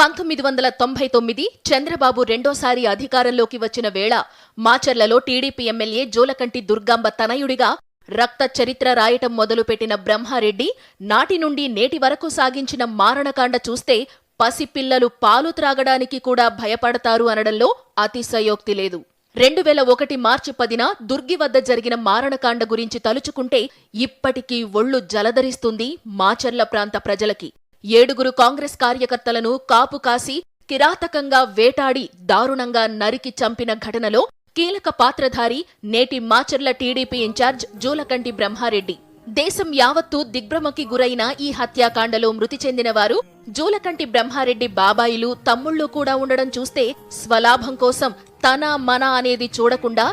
పంతొమ్మిది వందల తొంభై తొమ్మిది చంద్రబాబు రెండోసారి అధికారంలోకి వచ్చిన వేళ మాచర్లలో టీడీపీ ఎమ్మెల్యే జోలకంటి దుర్గాంబ తనయుడిగా రక్త చరిత్ర రాయటం మొదలుపెట్టిన బ్రహ్మారెడ్డి నాటి నుండి నేటి వరకు సాగించిన మారణకాండ చూస్తే పసిపిల్లలు పాలు త్రాగడానికి కూడా భయపడతారు అనడంలో అతిశయోక్తి లేదు. రెండు వేల ఒకటి మార్చి పదిన దుర్గి వద్ద జరిగిన మారణకాండ గురించి తలుచుకుంటే ఇప్పటికీ ఒళ్ళు జలధరిస్తుంది మాచర్ల ప్రాంత ప్రజలకి. ఏడుగురు కాంగ్రెస్ కార్యకర్తలను కాపు కాసి కిరాతకంగా వేటాడి దారుణంగా నరికి చంపిన ఘటనలో కీలక పాత్రధారి నేటి Macherla TDP in charge Julakanti Brahmareddy. దేశం యావత్తూ దిగ్భ్రమకి గురైన ఈ హత్యాకాండలో మృతి చెందిన వారు జూలకంటి బ్రహ్మారెడ్డి బాబాయిలు తమ్ముళ్ళు కూడా ఉండడం చూస్తే స్వలాభం కోసం తన మన అనేది చూడకుండా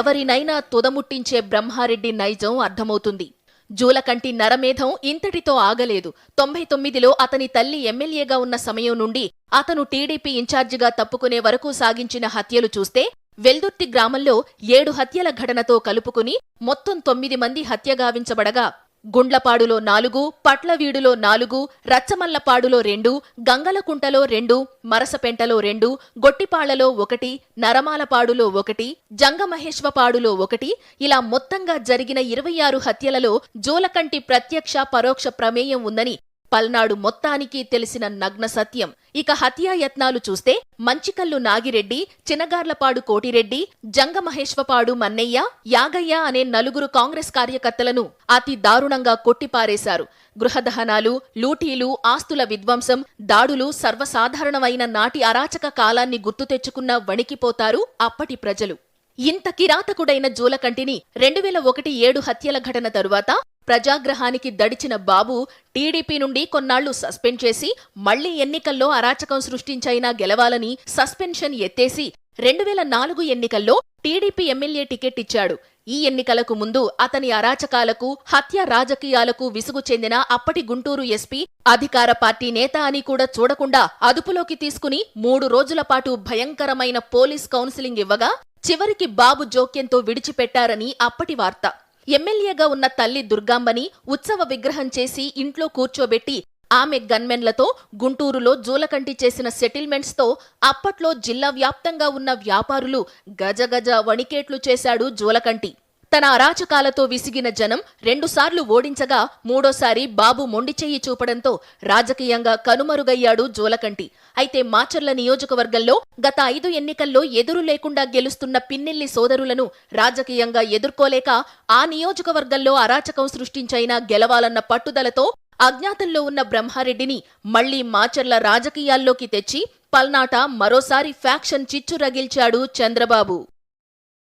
ఎవరినైనా తుదముట్టించే బ్రహ్మారెడ్డి నైజం అర్థమవుతుంది. జూలకంటి నరమేధం ఇంతటితో ఆగలేదు. తొంభై తొమ్మిదిలో అతని తల్లి ఎమ్మెల్యేగా ఉన్న సమయం నుండి అతను టీడీపీ ఇన్ఛార్జిగా తప్పుకునే వరకు సాగించిన హత్యలు చూస్తే వెల్దుర్తి గ్రామంలో ఏడు హత్యల ఘటనతో కలుపుకుని మొత్తం తొమ్మిది మంది హత్యగావించబడగా గుండ్లపాడులో నాలుగు పట్లవీడులో నాలుగు రచ్చమల్లపాడులో రెండు గంగలకుంటలో రెండు మరసపెంటలో రెండు గొట్టిపాళ్ళలో ఒకటి నరమాలపాడులో ఒకటి జంగమహేశ్వపాడులో ఒకటి ఇలా మొత్తంగా జరిగిన ఇరవై ఆరు హత్యలలో జోలకంటి ప్రత్యక్ష పరోక్ష ప్రమేయం ఉందని పల్నాడు మొత్తానికి తెలిసిన నగ్న సత్యం. ఇక హత్యాయత్నాలు చూస్తే మంచికల్లు నాగిరెడ్డి చినగార్లపాడు కోటిరెడ్డి జంగమహేశ్వపాడు మన్నయ్య యాగయ్య అనే నలుగురు కాంగ్రెస్ కార్యకర్తలను అతి దారుణంగా కొట్టిపారేశారు. గృహదహనాలు లూటీలు ఆస్తుల విధ్వంసం దాడులు సర్వసాధారణమైన నాటి అరాచక కాలాన్ని గుర్తు తెచ్చుకున్న వణికిపోతారు అప్పటి ప్రజలు. ఇంత కిరాతకుడైన జూలకంటిని రెండు వేల ఒకటి ఏడు హత్యల ఘటన తరువాత ప్రజాగ్రహానికి దడిచిన బాబు టీడీపీ నుండి కొన్నాళ్ళు సస్పెండ్ చేసి మళ్ళీ ఎన్నికల్లో అరాచకం సృష్టించైనా గెలవాలని సస్పెన్షన్ ఎత్తేసి రెండు వేల నాలుగు ఎన్నికల్లో టీడీపీ ఎమ్మెల్యే టికెట్ ఇచ్చాడు. ఈ ఎన్నికలకు ముందు అతని అరాచకాలకు హత్య రాజకీయాలకు విసుగు చెందిన అప్పటి గుంటూరు ఎస్పీ అధికార పార్టీ నేత అని కూడా చూడకుండా అదుపులోకి తీసుకుని మూడు రోజుల పాటు భయంకరమైన పోలీస్ కౌన్సిలింగ్ ఇవ్వగా చివరికి బాబు జోక్యంతో విడిచిపెట్టారని అప్పటి వార్త. ఎమ్మెల్యేగా ఉన్న తల్లి దుర్గాంబని ఉత్సవ విగ్రహం చేసి ఇంట్లో కూర్చోబెట్టి ఆమె గన్మెన్లతో గుంటూరులో జూలకంటి చేసిన సెటిల్మెంట్స్తో అప్పట్లో జిల్లా వ్యాప్తంగా ఉన్న వ్యాపారులు గజగజ వణికేట్లు చేశాడు జూలకంటి. తన అరాచకాలతో విసిగిన జనం రెండుసార్లు ఓడించగా మూడోసారి బాబు మొండి చెయ్యి చూపడంతో రాజకీయంగా కనుమరుగయ్యాడు జోలకంటి. అయితే మాచర్ల నియోజకవర్గంలో గత ఐదు ఎన్నికల్లో ఎదురు లేకుండా గెలుస్తున్న పిన్నెల్లి సోదరులను రాజకీయంగా ఎదుర్కోలేక ఆ నియోజకవర్గంలో అరాచకం సృష్టించైనా గెలవాలన్న పట్టుదలతో అజ్ఞాతంలో ఉన్న బ్రహ్మారెడ్డిని మళ్ళీ మాచర్ల రాజకీయాల్లోకి తెచ్చి పల్నాట మరోసారి ఫ్యాక్షన్ చిచ్చు రగిల్చాడు చంద్రబాబు.